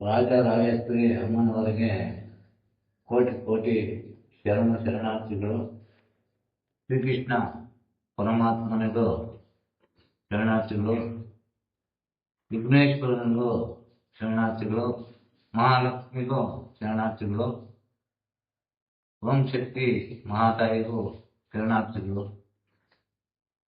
ರಾಜ ರಾಜೇಶ್ವರಿ ಅಮ್ಮನವರಿಗೆ ಕೋಟಿ ಕೋಟಿ ಶರಣ ಶರಣಾರ್ಥಿಗಳು ಶ್ರೀಕೃಷ್ಣ ಪರಮಾತ್ಮನಿಗೂ ಶರಣಾರ್ಥಿಗಳು ವಿಘ್ನೇಶ್ವರನಿಗೂ ಶರಣಾರ್ಥಿಗಳು ಮಹಾಲಕ್ಷ್ಮಿಗೂ ಶರಣಾರ್ಥಿಗಳು ಓಂ ಶಕ್ತಿ ಮಹಾತಾಯಿಗೂ ಶರಣಾರ್ಥಿಗಳು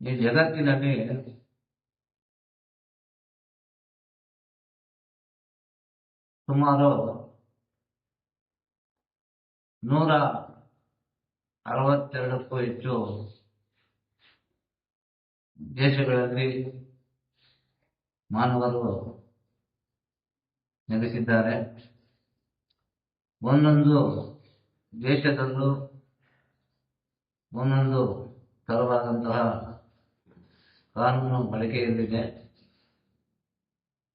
ಈ ಜಗತ್ತಿನಲ್ಲಿ ಸುಮಾರು ನೂರ ಅರವತ್ತೆರಡಕ್ಕೂ ಹೆಚ್ಚು ದೇಶಗಳಲ್ಲಿ ಮಾನವರು ನೆಲೆಸಿದ್ದಾರೆ. ಒಂದೊಂದು ದೇಶದಲ್ಲೂ ಒಂದೊಂದು ತರವಾದಂತಹ ಕಾನೂನು ಬಳಕೆಯಲ್ಲಿದೆ.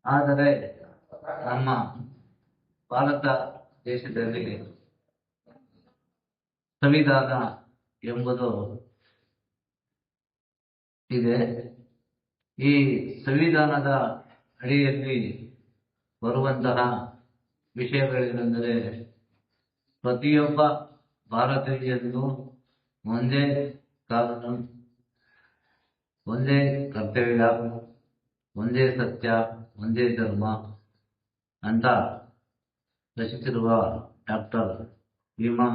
ಆದರೆ ನಮ್ಮ ಭಾರತ ದೇಶದಲ್ಲಿ ಸಂವಿಧಾನ ಎಂಬುದು ಇದೆ. ಈ ಸಂವಿಧಾನದ ಅಡಿಯಲ್ಲಿ ಬರುವಂತಹ ವಿಷಯಗಳೇನೆಂದರೆ ಪ್ರತಿಯೊಬ್ಬ ಭಾರತೀಯರಿಗೂ ಒಂದೇ ಕಾನೂನು, ಒಂದೇ ಕರ್ತವ್ಯ, ಒಂದೇ ಸತ್ಯ, ಒಂದೇ ಧರ್ಮ ಅಂತ ರಚಿಸಿರುವ ಡಾಕ್ಟರ್ ಭೀಮಾ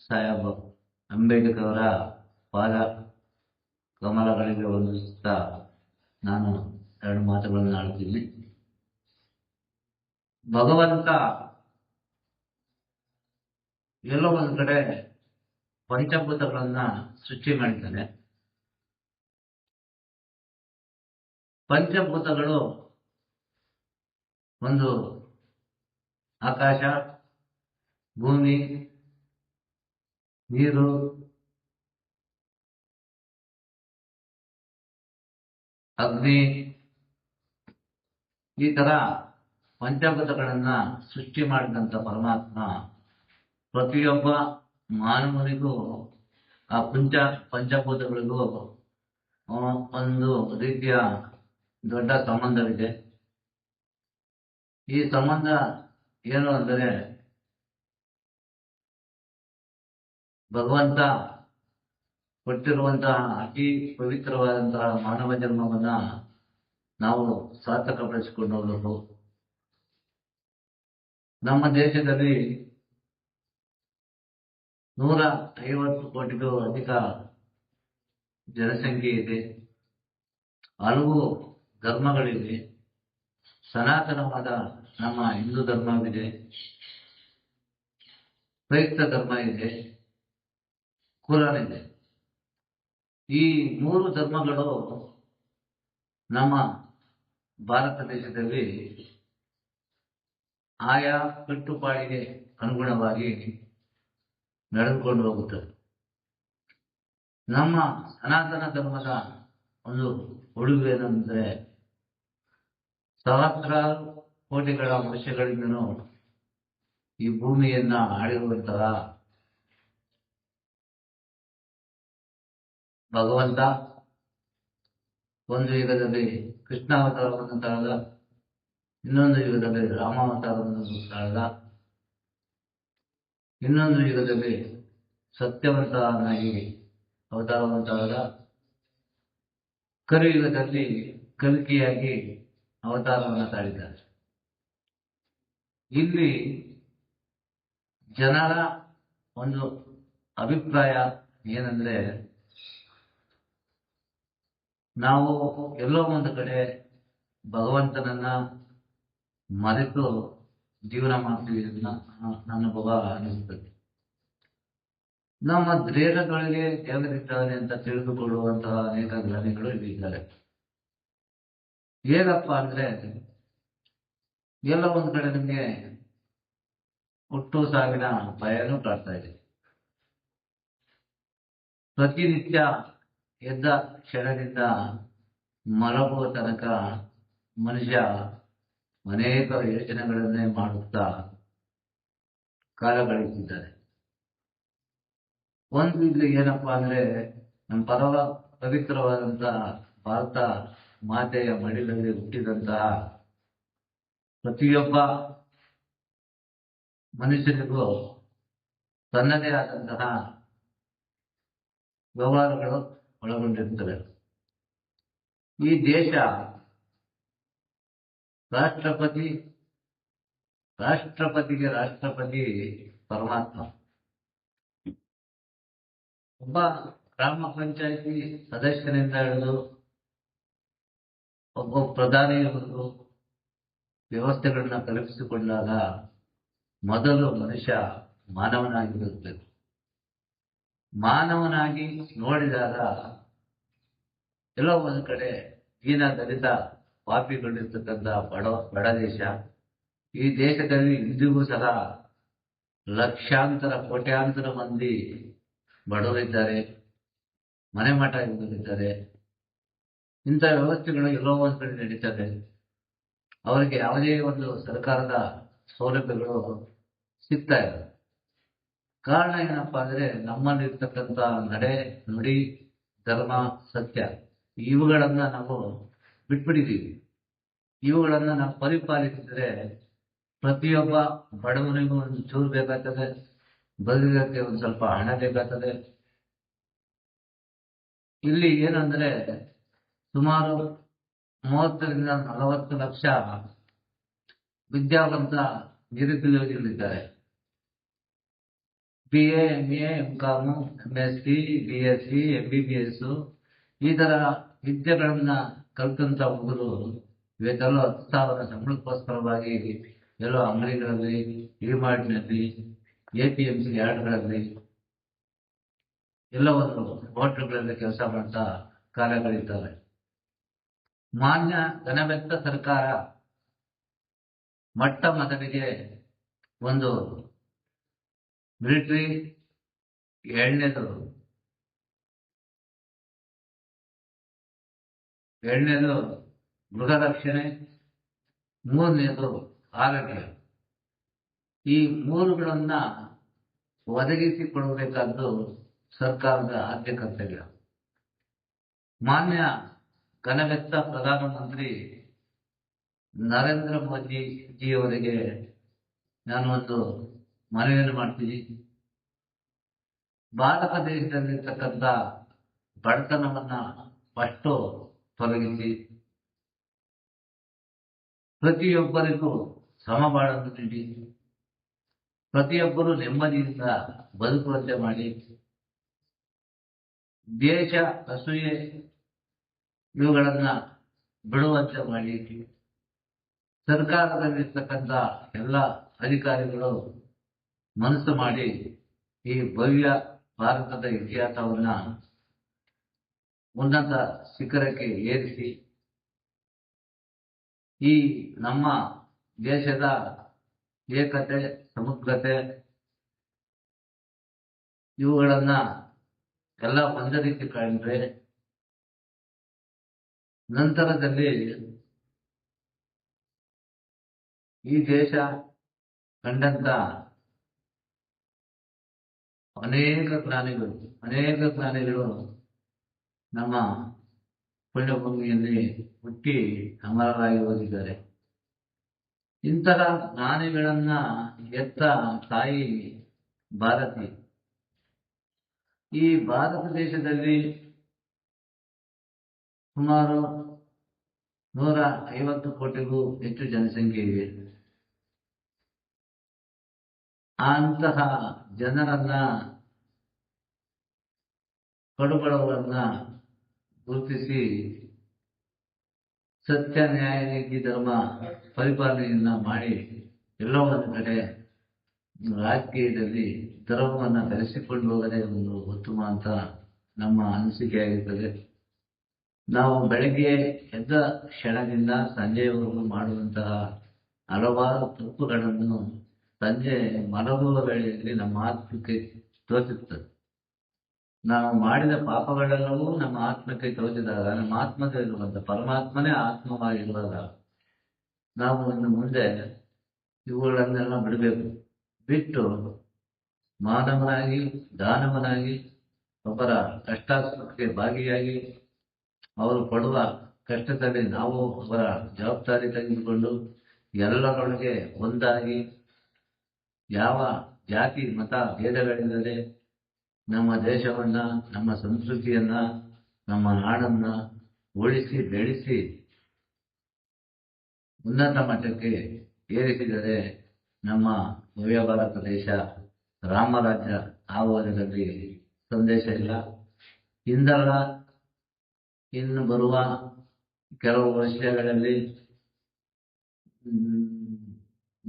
ಸಾಹೇಬ್ ಅಂಬೇಡ್ಕರ್ ಅವರ ಪಾದ ಕಮಲಗಳಿಗೆ ವಂದಿಸುತ್ತಾ ನಾನು ಎರಡು ಮಾತುಗಳನ್ನು ಆಡ್ತೀನಿ ಭಗವಂತ ಎಲ್ಲೋ ಒಂದು ಕಡೆ ಪಂಚಭೂತಗಳನ್ನ ಸೃಷ್ಟಿ ಮಾಡಿದ್ದಾನೆ. ಪಂಚಭೂತಗಳು ಒಂದು ಆಕಾಶ, ಭೂಮಿ, ನೀರು, ಅಗ್ನಿ, ಈ ತರ ಪಂಚಭೂತಗಳನ್ನ ಸೃಷ್ಟಿ ಮಾಡಿದಂತ ಪರಮಾತ್ಮ ಪ್ರತಿಯೊಬ್ಬ ಮಾನವನಿಗೂ, ಆ ಪಂಚ ಪಂಚಭೂತಗಳಿಗೂ ಒಂದು ರೀತಿಯ ದೊಡ್ಡ ಸಂಬಂಧವಿದೆ. ಈ ಸಂಬಂಧ ಏನು ಅಂದರೆ ಭಗವಂತ ಕೊಟ್ಟಿರುವಂತಹ ಅತಿ ಪವಿತ್ರವಾದಂತಹ ಮಾನವ ಜನ್ಮವನ್ನ ನಾವು ಸಾರ್ಥಕಪಡಿಸಿಕೊಂಡು ಹೋಗಬೇಕು ನಮ್ಮ ದೇಶದಲ್ಲಿ ನೂರ ಐವತ್ತು ಕೋಟಿಗೂ ಅಧಿಕ ಜನಸಂಖ್ಯೆ ಇದೆ. ಹಲವು ಧರ್ಮಗಳಿವೆ. ಸನಾತನವಾದ ನಮ್ಮ ಹಿಂದೂ ಧರ್ಮವಿದೆ ಕ್ರೈಸ್ತ ಧರ್ಮ ಇದೆ, ಕುರಾನ್ ಇದೆ. ಈ ಮೂರು ಧರ್ಮಗಳು ನಮ್ಮ ಭಾರತ ದೇಶದಲ್ಲಿ ಆಯಾ ಕಟ್ಟುಪಾಡಿಗೆ ಅನುಗುಣವಾಗಿ ನಡೆದುಕೊಂಡು ಹೋಗುತ್ತದೆ ನಮ್ಮ ಸನಾತನ ಧರ್ಮದ ಒಂದು ಉಡುಗೆ ಏನಂದ್ರೆ ಸಹಸ್ರಾರು ಕೋಟಿಗಳ ವರ್ಷಗಳಿಂದನೂ ಈ ಭೂಮಿಯನ್ನ ಆಳಿರುವಂತಹ ಭಗವಂತ ಒಂದು ಯುಗದಲ್ಲಿ ಕೃಷ್ಣಾವತಾರವನ್ನು ತಾಳದ, ಇನ್ನೊಂದು ಯುಗದಲ್ಲಿ ರಾಮಾವತಾರವನ್ನು ತಾಳದ, ಇನ್ನೊಂದು ಯುಗದಲ್ಲಿ ಸತ್ಯವಂತನಾಗಿ ಅವತಾರವನ್ನು ತಾಳದ, ಕಲಿಯುಗದಲ್ಲಿ ಕಲಿಕೆಯಾಗಿ ಅವತಾರವನ್ನು ತಾಳಿದ್ದಾರೆ. ಇಲ್ಲಿ ಜನರ ಒಂದು ಅಭಿಪ್ರಾಯ ಏನಂದ್ರೆ ನಾವು ಎಲ್ಲೋ ಒಂದು ಕಡೆ ಭಗವಂತನನ್ನ ಮರೆತು ಜೀವನ ಮಾಡ್ತೀವಿ ನನ್ನ ಭವ ಅನಿಸ್ತದೆ ನಮ್ಮ ದೇಹದೊಳಗೆ ದೇವರಿದ್ದಾನೆ ಅಂತ ತಿಳಿದುಕೊಳ್ಳುವಂತಹ ಅನೇಕ ಜ್ಞಾನಿಗಳು ಇಲ್ಲಿದ್ದಾರೆ ಹೇಗಪ್ಪ ಅಂದ್ರೆ ಎಲ್ಲ ಒಂದು ಕಡೆ ನಿಮಗೆ ಹುಟ್ಟು ಸಾವಿನ ಭಯನೂ ಕಾಡ್ತಾ ಇದೆ. ಪ್ರತಿನಿತ್ಯ ಎದ್ದ ಕ್ಷಣದಿಂದ ಮಲಗುವ ತನಕ ಮನುಷ್ಯ ಅನೇಕ ಯೋಚನೆಗಳನ್ನೇ ಮಾಡುತ್ತಾ ಕಾಲ ಕಳೆಯುತ್ತಿದ್ದಾರೆ ಒಂದು ಇಲ್ಲಿ ಏನಪ್ಪಾ ಅಂದ್ರೆ ನಮ್ಮ ಪರವ ಪವಿತ್ರವಾದಂತಹ ಭಾರತ ಮಾತೆಯ ಮಡಿಲಲ್ಲಿ ಹುಟ್ಟಿದಂತಹ ಪ್ರತಿಯೊಬ್ಬ ಮನುಷ್ಯನಿಗೂ ತನ್ನದೇ ಆದಂತಹ ವ್ಯವಹಾರಗಳು ಒಳಗೊಂಡಿರುತ್ತವೆ. ಈ ದೇಶ ರಾಷ್ಟ್ರಪತಿ, ರಾಷ್ಟ್ರಪತಿಗೆ ರಾಷ್ಟ್ರಪತಿ ಪರಮಾತ್ಮ. ಒಬ್ಬ ಗ್ರಾಮ ಪಂಚಾಯತಿ ಸದಸ್ಯನಿಂದ ಹಿಡಿದು ಒಬ್ಬ ಪ್ರಧಾನಿಯವರೆಗೂ ವ್ಯವಸ್ಥೆಗಳನ್ನ ಕಲ್ಪಿಸಿಕೊಂಡಾಗ ಮೊದಲು ಮನುಷ್ಯ ಮಾನವನಾಗಿ ಬದುಕಬೇಕು ಮಾನವನಾಗಿ ನೋಡಿದಾಗ ಎಲ್ಲೋ ಒಂದು ಕಡೆ ದೀನ ದಲಿತ ಪಾಪಿಗಳಿರ್ತಕ್ಕಂಥ ಬಡ ಬಡ ದೇಶ, ಈ ದೇಶದಲ್ಲಿ ಇಂದಿಗೂ ಸಹ ಲಕ್ಷಾಂತರ, ಕೋಟ್ಯಾಂತರ ಮಂದಿ ಬಡವರಿದ್ದಾರೆ ಮನೆ ಮಠ ಇಂಥ ವ್ಯವಸ್ಥೆಗಳು ಎಲ್ಲೋ ಒಂದು ಕಡೆ ನಡೀತದೆ ಅವರಿಗೆ ಯಾವುದೇ ಒಂದು ಸರ್ಕಾರದ ಸೌಲಭ್ಯಗಳು ಸಿಗ್ತಾ ಇಲ್ಲ ಕಾರಣ ಏನಪ್ಪಾ ಅಂದ್ರೆ ನಮ್ಮಲ್ಲಿರ್ತಕ್ಕಂಥ ನಡೆ, ನುಡಿ, ಧರ್ಮ, ಸತ್ಯ, ಇವುಗಳನ್ನ ನಾವು ಬಿಟ್ಬಿಟ್ಟಿದ್ದೀವಿ. ಇವುಗಳನ್ನ ನಾವು ಪರಿಪಾಲಿಸಿದ್ರೆ ಪ್ರತಿಯೊಬ್ಬ ಬಡವನಿಗೂ ಒಂದು ಚೂರು ಬೇಕಾಗ್ತದೆ, ಬದುಕಕ್ಕೆ ಒಂದು ಸ್ವಲ್ಪ ಹಣ ಬೇಕಾಗ್ತದೆ. ಇಲ್ಲಿ ಏನಂದ್ರೆ ಸುಮಾರು ಮೂವತ್ತರಿಂದ ನಲವತ್ತು ಲಕ್ಷ ವಿದ್ಯಾವಂತ ನಿರುದ್ಯೋಗಿಗಳಿದ್ದಾರೆ. B A M A M com M S C B S C M B B S ಈ ತರ ವಿದ್ಯೆಗಳನ್ನ ಕಲ್ತಂತ ಹುಡುಗರು ಇವತ್ತೆಲ್ಲ ಹತ್ತು ಸಾವಿರ ಸಂಬಳಕ್ಕೋಸ್ಕರವಾಗಿ ಎಲ್ಲೋ ಅಂಗಡಿಗಳಲ್ಲಿ ಡಿಮಾರ್ಟ್ನಲ್ಲಿ ಎ ಪಿ ಎಂ ಸಿ ಯಾರ್ಡ್ಗಳಲ್ಲಿ ಎಲ್ಲ ಒಂದು ಹೋಟ್ಲುಗಳಲ್ಲಿ ಕೆಲಸ ಮಾಡ್ತಾ ಕಾರ್ಯಗಳಿರ್ತವೆ ಮಾನ್ಯ ಘನವೆತ್ತ ಸರ್ಕಾರ ಮಟ್ಟ ಮೊದಲಿಗೆ ಒಂದು ಮಿಲಿಟರಿ ಎರಡನೇದು ಎರಡನೇದು ರಕ್ಷಣೆ, ಮೂರನೇದು ಆರೋಗ್ಯ. ಈ ಮೂರುಗಳನ್ನ ಒದಗಿಸಿಕೊಡಬೇಕಾದ್ದು ಸರ್ಕಾರದ ಆದ್ಯ ಕರ್ತವ್ಯ ಮಾನ್ಯ ಘನವೆತ್ತ ಪ್ರಧಾನಮಂತ್ರಿ ನರೇಂದ್ರ ಮೋದಿ ಜಿಯವರಿಗೆ ನಾನು ಒಂದು ಮನವಿಯನ್ನು ಮಾಡ್ತೀನಿ. ಭಾರತ ದೇಶದಲ್ಲಿರ್ತಕ್ಕಂಥ ಬಡತನವನ್ನ ಫಸ್ಟು ತೊಲಗಿಸಿ. ಪ್ರತಿಯೊಬ್ಬರಿಗೂ ಸಮಬಾಳನ್ನು ನೀಡಿ. ಪ್ರತಿಯೊಬ್ಬರು ನೆಮ್ಮದಿಯಿಂದ ಬದುಕುವಂತೆ ಮಾಡಿ. ದೇಶ ಅಸೂಯೆ ಇವುಗಳನ್ನ ಬಿಡುವಂತೆ ಮಾಡಿ ಸರ್ಕಾರದಲ್ಲಿರ್ತಕ್ಕಂಥ ಎಲ್ಲ ಅಧಿಕಾರಿಗಳು ಮನಸ್ಸು ಮಾಡಿ ಈ ಭವ್ಯ ಭಾರತದ ಇತಿಹಾಸವನ್ನ ಉನ್ನತ ಶಿಖರಕ್ಕೆ ಏರಿಸಿ, ಈ ನಮ್ಮ ದೇಶದ ಏಕತೆ, ಸಮಗ್ರತೆ, ಇವುಗಳನ್ನ ಎಲ್ಲ ಒಂದೇ ರೀತಿ ಕಂಡ್ರೆ ನಂತರದಲ್ಲಿ ಈ ದೇಶ ಕಂಡಂತ ಅನೇಕ ಪ್ರಾಣಿಗಳು ಅನೇಕ ಪ್ರಾಣಿಗಳು ನಮ್ಮ ಪುಣ್ಯಭೂಮಿಯಲ್ಲಿ ಹುಟ್ಟಿ ಅಮರರಾಗಿ ಹೋಗಿದ್ದಾರೆ. ಇಂತಹ ಪ್ರಾಣಿಗಳನ್ನ ಎತ್ತ ತಾಯಿ ಭಾರತಿ. ಈ ಭಾರತ ದೇಶದಲ್ಲಿ ಸುಮಾರು ನೂರ ಐವತ್ತು ಕೋಟಿಗೂ ಹೆಚ್ಚು ಜನಸಂಖ್ಯೆ ಇದೆ. ಅಂತಹ ಜನರನ್ನ ಕಡುಬಡವರನ್ನ ಗುರುತಿಸಿ ಸತ್ಯ, ನ್ಯಾಯ, ನೀತಿ, ಧರ್ಮ ಪರಿಪಾಲನೆಯನ್ನ ಮಾಡಿ ಎಲ್ಲ ಒಂದು ಕಡೆ ರಾಜಕೀಯದಲ್ಲಿ ಧರ್ಮವನ್ನ ಬೆಳೆಸಿಕೊಂಡು ಹೋಗದೆ ಒಂದು ಉತ್ತಮ ಅಂತ ನಮ್ಮ ಅನಿಸಿಕೆ ನಾವು ಬೆಳಗ್ಗೆ ಎದ್ದ ಕ್ಷಣದಿಂದ ಸಂಜೆಯವರೆಗೂ ಮಾಡುವಂತಹ ಹಲವಾರು ತಪ್ಪುಗಳನ್ನು ಸಂಜೆ ಮಲಗುವ ವೇಳೆಯಲ್ಲಿ ನಮ್ಮ ಆತ್ಮಕ್ಕೆ ತೋಚುತ್ತದೆ ನಾವು ಮಾಡಿದ ಪಾಪಗಳೆಲ್ಲವೂ ನಮ್ಮ ಆತ್ಮಕ್ಕೆ ತೋಚಿದಾಗ ನಮ್ಮ ಆತ್ಮದಲ್ಲಿರುವಂತ ಪರಮಾತ್ಮನೇ ಆತ್ಮವಾಗಿರುವಾಗ ನಾವು ಇನ್ನು ಮುಂದೆ ಇವುಗಳನ್ನೆಲ್ಲ ಬಿಡಬೇಕು. ಬಿಟ್ಟು ಮಾನವನಾಗಿ, ದಾನವನಾಗಿ, ಒಬ್ಬರ ಕಷ್ಟಾತ್ಮಕ್ಕೆ ಭಾಗಿಯಾಗಿ ಅವರು ಪಡುವ ಕಷ್ಟದಲ್ಲಿ ನಾವು ಅವರ ಜವಾಬ್ದಾರಿ ತೆಗೆದುಕೊಂಡು ಎಲ್ಲರೊಳಗೆ ಒಂದಾಗಿ ಯಾವ ಜಾತಿ, ಮತ, ಭೇದಗಳಿಲ್ಲದೆ ನಮ್ಮ ದೇಶವನ್ನ, ನಮ್ಮ ಸಂಸ್ಕೃತಿಯನ್ನ, ನಮ್ಮ ನಾಡನ್ನ ಉಳಿಸಿ, ಬೆಳೆಸಿ ಉನ್ನತ ಮಟ್ಟಕ್ಕೆ ಏರಿಸಿದರೆ ನಮ್ಮ ಭವ್ಯ ಭಾರತ ದೇಶ ರಾಮರಾಜ್ಯ ಆಗುವುದರಲ್ಲಿ ಸಂದೇಶ ಇಲ್ಲ. ಇಂದಲ್ಲ ಇನ್ನು ಬರುವ ಕೆಲವು ವರ್ಷಗಳಲ್ಲಿ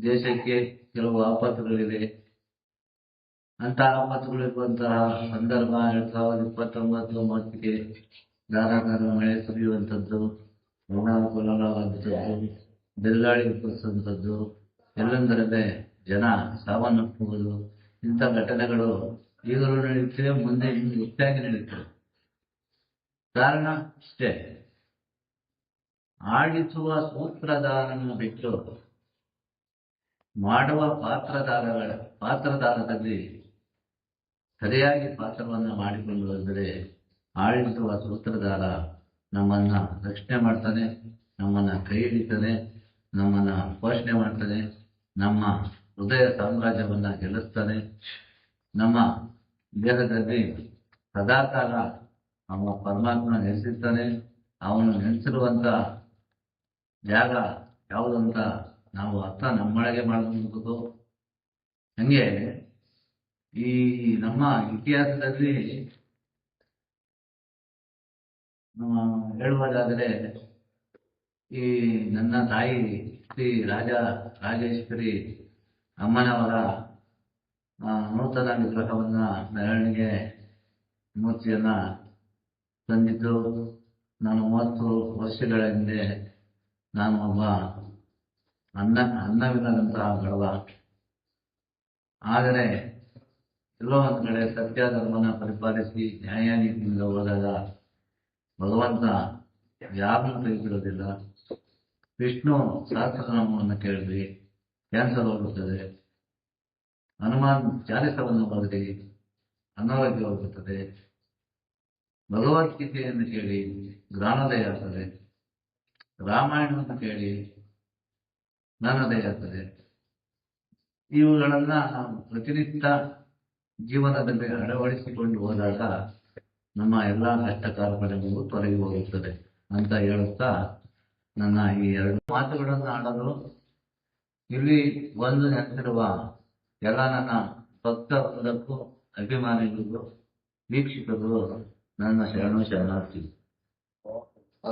ದೇಶಕ್ಕೆ ಕೆಲವು ಆಪತ್ತುಗಳಿವೆ. ಅಂತ ಆಪತ್ತುಗಳಿರುವಂತಹ ಸಂದರ್ಭ ಎರಡ್ ಸಾವಿರದ ಇಪ್ಪತ್ತೊಂಬತ್ತು ಮೂವತ್ತಿಗೆ ಧಾರಾಕಾರ ಮಳೆ ಸುರಿಯುವಂಥದ್ದು ಋಣಾನುಕೂಲವಾದಂಥದ್ದು ಬಿರುಗಾಳಿ ಎದುರಿಸುವಂಥದ್ದು ಎಲ್ಲೆಂದರಲ್ಲೇ ಜನ ಸಾವನ್ನಪ್ಪುವುದು, ಇಂಥ ಘಟನೆಗಳು ಈಗಲೂ ನಡೆಯುತ್ತಿವೆ ಮುಂದೆ ಹೆಚ್ಚಾಗಿ ನಡೆಯುತ್ತವೆ ಕಾರಣ ಅಷ್ಟೇ. ಆಡಿಸುವ ಸೂತ್ರಧಾರನ ಬಿಟ್ಟು ಮಾಡುವ ಪಾತ್ರಧಾರಗಳ ಪಾತ್ರಧಾರದಲ್ಲಿ ಸರಿಯಾಗಿ ಪಾತ್ರವನ್ನು ಮಾಡಿಕೊಂಡು ಹೋದರೆ ಆಡಳಿಸುವ ಸೂತ್ರಧಾರ ನಮ್ಮನ್ನ ರಕ್ಷಣೆ ಮಾಡ್ತಾನೆ, ನಮ್ಮನ್ನ ಕೈ ಹಿಡಿತಾನೆ, ನಮ್ಮನ್ನ ಪೋಷಣೆ ಮಾಡ್ತಾನೆ, ನಮ್ಮ ಹೃದಯ ಸಾಮ್ರಾಜ್ಯವನ್ನ ಗೆಲ್ಲಿಸ್ತಾನೆ. ನಮ್ಮ ದೇಹದಲ್ಲಿ ಸದಾಕಾಲ ಅವನ ಪರಮಾತ್ಮ ನೆಲೆಸಿರ್ತಾನೆ. ಅವನು ನೆಲೆಸಿರುವಂತ ಜಾಗ ಯಾವುದಂತ ನಾವು ಅರ್ಥ ನಮ್ಮೊಳಗೆ ಮಾಡಬಹುದು ಹಂಗೆ ಈ ನಮ್ಮ ಇತಿಹಾಸದಲ್ಲಿ ಹೇಳುವುದಾದರೆ ಈ ನನ್ನ ತಾಯಿ ಶ್ರೀ ರಾಜ ರಾಜೇಶ್ವರಿ ಅಮ್ಮನವರ ನೂತನ ವಿಗ್ರಹವನ್ನ ಮೆರವಣಿಗೆ ಮೂರ್ತಿಯನ್ನ ತಂದಿದ್ದು ನಾನು ಮೂವತ್ತು ವರ್ಷಗಳ ಹಿಂದೆ ನಾನು ಒಬ್ಬ ಅನ್ನ ಅನ್ನವಿಲ್ಲದಂತಹ ಬಡವ ಆದರೆ ಎಲ್ಲೋ ಒಂದು ಕಡೆ ಸತ್ಯ ಧರ್ಮನ ಪರಿಪಾಲಿಸಿ ನ್ಯಾಯ ನೀತಿಯಿಂದ ಹೋದಾಗ ಭಗವಂತ ಯಾರನ್ನು ವಿಷ್ಣು ಸಹಸ್ರನಾಮವನ್ನು ಕೇಳಿದ್ವಿ. ಕ್ಯಾನ್ಸರ್ ಹೋಗುತ್ತದೆ ಹನುಮಾನ್ ಚಾಲಿಸವನ್ನು ಬರೆದಿ. ಅನಾರೋಗ್ಯ ಹೋಗುತ್ತದೆ ಭಗವದ್ಗೀತೆಯನ್ನು ಕೇಳಿ ಜ್ಞಾನೋದಯ ಆಗ್ತದೆ. ರಾಮಾಯಣವನ್ನು ಕೇಳಿ ಜ್ಞಾನೋದಯ ಆಗ್ತದೆ. ಇವುಗಳನ್ನ ಪ್ರತಿನಿತ್ಯ ಜೀವನದಲ್ಲಿ ಅಳವಡಿಸಿಕೊಂಡು ಹೋದಾಗ ನಮ್ಮ ಎಲ್ಲಾ ಕಷ್ಟ ಕಾರ್ಪಣೆಗಳು ತೊಲಗಿ ಹೋಗುತ್ತದೆ ಅಂತ ಹೇಳುತ್ತಾ ನನ್ನ ಈ ಎರಡು ಮಾತುಗಳನ್ನು ಆಡಲು ಇಲ್ಲಿ ಒಂದು ನೆನೆಸಿರುವ ಎಲ್ಲ ನನ್ನ ಭಕ್ತ ಅಭಿಮಾನಿಗಳು ಅಭಿಮಾನಿಗಳಿಗೂ ವೀಕ್ಷಕರು 何の人やの人やなっていう。